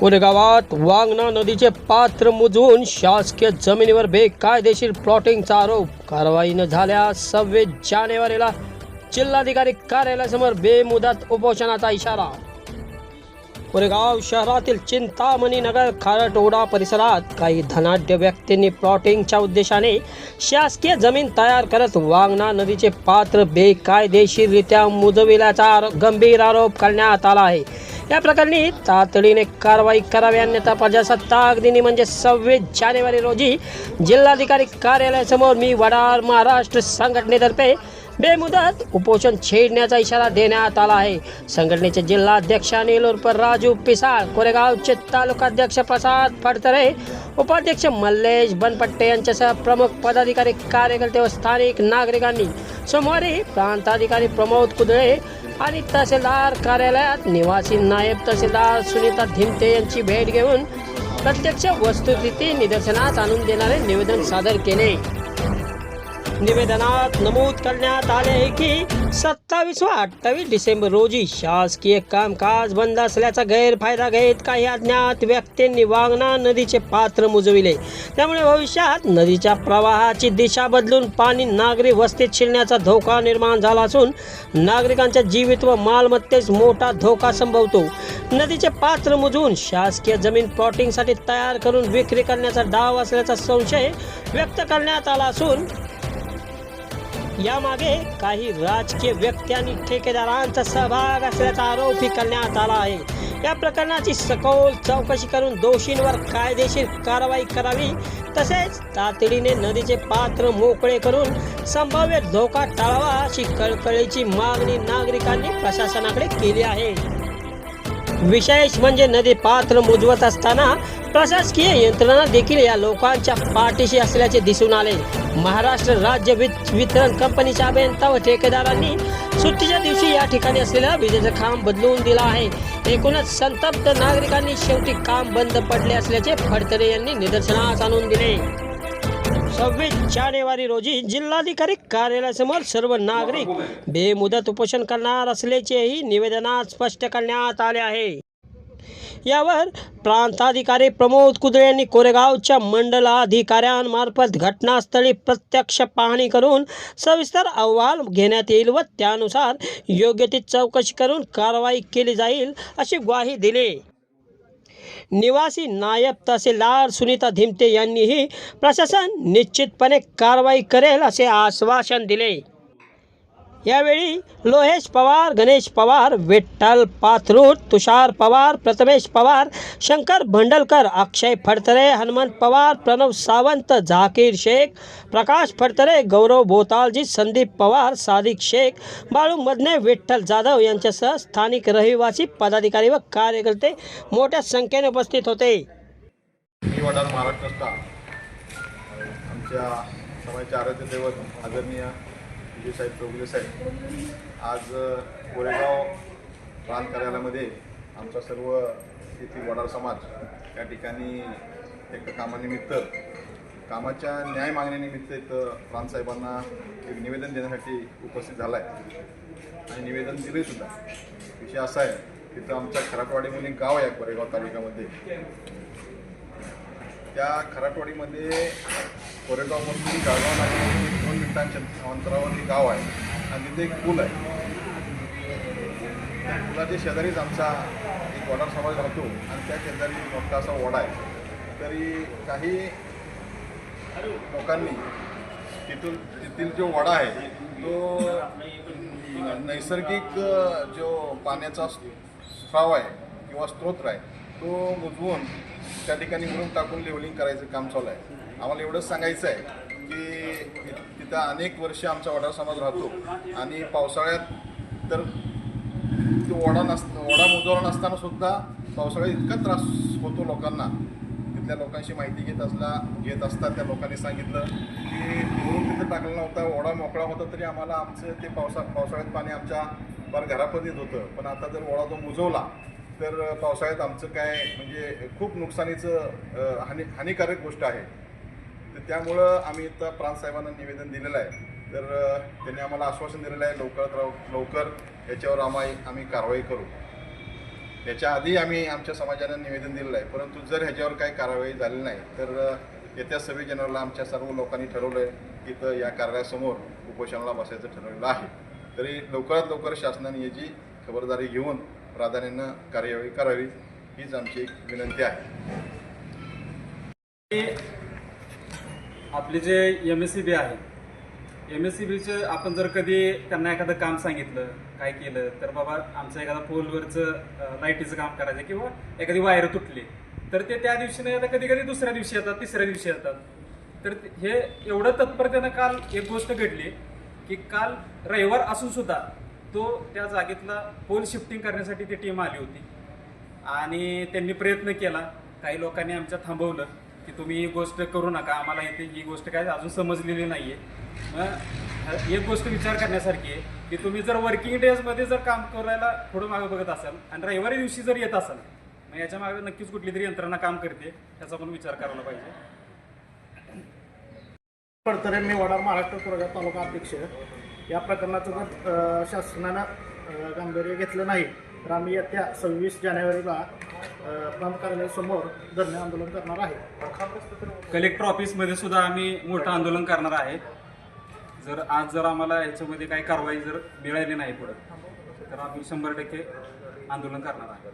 कोरेगावात वांगणा नदीचे पात्र मुजवून शासकीय जमिनीवर बेकायदेशीर प्लॉटिंगचा आरोप. कारवाई न सव्वीस जानेवारीला जिल्हाधिकारी कार्यालयासमोर बेमुदत उपोषणाचा इशारा. कोरेगाव शहरातील चिंतामणी नगर खारटोडा परिसरात काही धनाढ्य व्यक्तींनी प्लॉटिंगच्या उद्देशाने शासकीय जमीन तयार करत वांगणा नदीचे पात्र बेकायदेशीररित्या मुजविल्याचा आरो- गंभीर आरोप करण्यात आला आहे. या प्रकरणी तातडीने कारवाई करावी अन्यथा प्रजासत्ताक दिनी म्हणजे सव्वीस जानेवारी रोजी जिल्हाधिकारी कार्यालयासमोर मी वडार महाराष्ट्र संघटनेतर्फे बेमुदत उपोषण छेडण्याचा इशारा देण्यात आला आहे. संघटनेचे जिल्हाध्यक्ष अनिल उर्फ राजू पिसाळ कोरेगावचे तालुकाध्यक्ष प्रसाद फडतरे उपाध्यक्ष मल्लेश बनपट्टे यांच्यासह प्रमुख पदाधिकारी कार्यकर्ते व स्थानिक नागरिकांनी सोमवारी प्रांताधिकारी प्रमोद कुदळे आणि तहसीलदार कार्यालयात निवासी नायब तहसीलदार सुनीता धिमते यांची भेट घेऊन प्रत्यक्ष वस्तुस्थिती निदर्शनास आणून देणारे निवेदन सादर केले. निवेदनात नमूद करण्यात आले आहे की सत्तावीस व अठ्ठावीस डिसेंबर रोजी शासकीय कामकाज बंद असल्याचा गैरफायदा घेत काही अज्ञात व्यक्तींनी वांगणा नदीचे पात्र मुजविले. त्यामुळे भविष्यात नदीच्या प्रवाहाची दिशा बदलून पाणी नागरी वस्तीत शिरण्याचा धोका निर्माण झाला असून नागरिकांच्या जीवित व मालमत्तेस मोठा धोका संभवतो. नदीचे पात्र मुजवून शासकीय जमीन प्लॉटिंगसाठी तयार करून विक्री करण्याचा डाव असल्याचा संशय व्यक्त करण्यात आला असून यामागे काही राजकीय व्यक्ती आणि ठेकेदारांचा सहभाग असल्याचा आरोपही करण्यात आला आहे. या प्रकरणाची सखोल चौकशी करून दोषींवर कायदेशीर कारवाई करावी तसेच तातडीने नदीचे पात्र मोकळे करून संभाव्य धोका टाळावा अशी कळकळीची मागणी नागरिकांनी प्रशासनाकडे केली आहे. विशेष म्हणजे नदी पात्र मुजवत असताना प्रशासकीय यंत्रणा देखील या लोकांच्या पाठीशी असल्याचे दिसून आले. महाराष्ट्र राज्य वितरण कंपनीच्या अभियंता व ठेकेदारांनी सुट्टीच्या दिवशी या ठिकाणी असलेला विजेचा खांब बदलून दिला आहे. एकूणच संतप्त नागरिकांनी शेवटी काम बंद पडले असल्याचे फडतरे यांनी निदर्शनास आणून दिले. सव्वीस जानेवारी रोजी जिल्हाधिकारी कार्यालयासमोर सर्व नागरिक बेमुदत उपोषण करणार असल्याचेही निवेदनात स्पष्ट करण्यात आले आहे. यावर प्रांताधिकारी प्रमोद कुदळे यांनी कोरेगावच्या मंडलाधिकाऱ्यांमार्फत घटनास्थळी प्रत्यक्ष पाहणी करून सविस्तर अहवाल घेण्यात येईल व त्यानुसार योग्य ती चौकशी करून कारवाई केली जाईल अशी ग्वाही दिली. निवासी नायब तहसीलदार सुनीता धिमते यांनीही प्रशासन निश्चितपणे कारवाई करेल असे आश्वासन दिले. यावेळी लोहेश पवार गणेश पवार विठ्ठल पाथरूट तुषार पवार प्रथमेश पवार शंकर भंडलकर अक्षय फडतरे हनुमंत पवार प्रणव सावंत झाकीर शेख प्रकाश फडतरे गौरव भोतालजी संदीप पवार सादिक शेख बाळू मदने विठ्ठल जाधव यांच्यासह स्थानिक रहिवासी पदाधिकारी व कार्यकर्ते मोठ्या संख्येने उपस्थित होते. आमच्या समाजाचे आराध्य दैवत आदरणीय विजयसाहेब चौगुले साहेब आज कोरेगाव प्रांत कार्यालयामध्ये आमचा सर्व येथील वडार समाज या ठिकाणी एक कामानिमित्त कामाच्या न्याय मागण्यानिमित्त इथं प्रांतसाहेबांना एक निवेदन देण्यासाठी उपस्थित झाला आहे आणि निवेदन दिले सुद्धा. विषय असा आहे तिथं आमच्या खराटवाडी म्हणून गाव आहे कोरेगाव तालुक्यामध्ये. त्या खराटवाडीमध्ये कोरेगावमधून गाळगाव नागे मिनिटांच्या अंतरावर एक गाव आहे आणि तिथे एक पूल आहे. त्या पुलाच्या शेजारीच आमचा एक वडार समाज राहतो आणि त्या शेजारी मोठा असा वडा आहे. तरी काही लोकांनी तिथून तेथील जो वडा आहे तो नैसर्गिक जो पाण्याचा स्त्राव आहे किंवा स्त्रोत आहे तो मुजवून त्या ठिकाणी मिळून टाकून लेवलिंग करायचं काम चालू आहे. आम्हाला एवढंच सांगायचं आहे की त्या अनेक वर्ष आमचा वडा समाज राहतो. आणि पावसाळ्यात तर तो ओढा नस ओढा मुजवला नसताना सुद्धा पावसाळ्यात इतका त्रास होतो लोकांना. तिथल्या लोकांशी माहिती घेत असला घेत असतात त्या लोकांनी सांगितलं की मुरुम तिथे टाकला नव्हता ओढा मोकळा होता तरी आम्हाला आमचं ते पावसा पावसाळ्यात पाणी आमच्या फार घरापर्यंत होतं. पण आता जर ओढा जो मुजवला तर पावसाळ्यात आमचं काय म्हणजे खूप नुकसानीचं हानी हानिकारक गोष्ट आहे. तर त्यामुळं आम्ही इथं प्रांतसाहेबांना निवेदन दिलेलं आहे. तर त्यांनी आम्हाला आश्वासन दिलेलं आहे लवकरात लवकर याच्यावर आम्हाला आम्ही कारवाई करू. याच्या आधी आम्ही आमच्या समाजानं निवेदन दिलेलं आहे. परंतु जर ह्याच्यावर काही कारवाई झाली नाही तर येत्या सव्वीस जानेवारीला आमच्या सर्व लोकांनी ठरवलं आहे की तर या कार्यालयासमोर उपोषणाला बसायचं ठरवलेलं आहे. तरी लवकरात लवकर शासनाने याची खबरदारी घेऊन प्राधान्यानं कार्यवाही करावी हीच आमची एक विनंती आहे. आपले जे एम एस सी बी आहे एम एस सी बीचे आपण जर कधी त्यांना एखादं काम सांगितलं काय केलं तर बाबा आमचं एखादा पोलवरचं लाईटीचं काम करायचं किंवा एखादी वायर तुटली तर ते त्या दिवशी नाही येतात कधी कधी दुसऱ्या दिवशी येतात तिसऱ्या दिवशी येतात. तर हे एवढं तत्परतेनं काल एक गोष्ट घडली की काल रविवार असून सुद्धा तो त्या जागेतला पोल शिफ्टिंग करण्यासाठी ती टीम आली होती. आणि त्यांनी प्रयत्न केला काही लोकांनी आमच्या थांबवलं की तुम्ही ही गोष्ट करू नका आम्हाला इथे ही गोष्ट काय अजून समजलेली नाहीये. आहे एक गोष्ट विचार करण्यासारखी आहे की तुम्ही जर वर्किंग डेजमध्ये जर काम करायला थोडं मागे बघत असाल आणि रविवारी दिवशी जर येत असाल मग याच्या मागे नक्कीच कुठली तरी यंत्रणा काम करते त्याचा पण विचार करायला पाहिजे. पडतरे मी वडार महाराष्ट्र कोरगा तालुका अध्यक्ष या प्रकरणाचं जर शासनानं गांभीर्य घेतलं नाही तर आम्ही येत्या सव्वीस जानेवारीला प्रांत कार्यालयासमोर धरणे आंदोलन करणार आहे. कलेक्टर ऑफिसमध्ये सुद्धा आम्ही मोठं आंदोलन करणार आहे. जर आज जर आम्हाला याच्यामध्ये काही कारवाई जर मिळाली नाही पुढं तर आम्ही शंभर टक्के आंदोलन करणार आहे.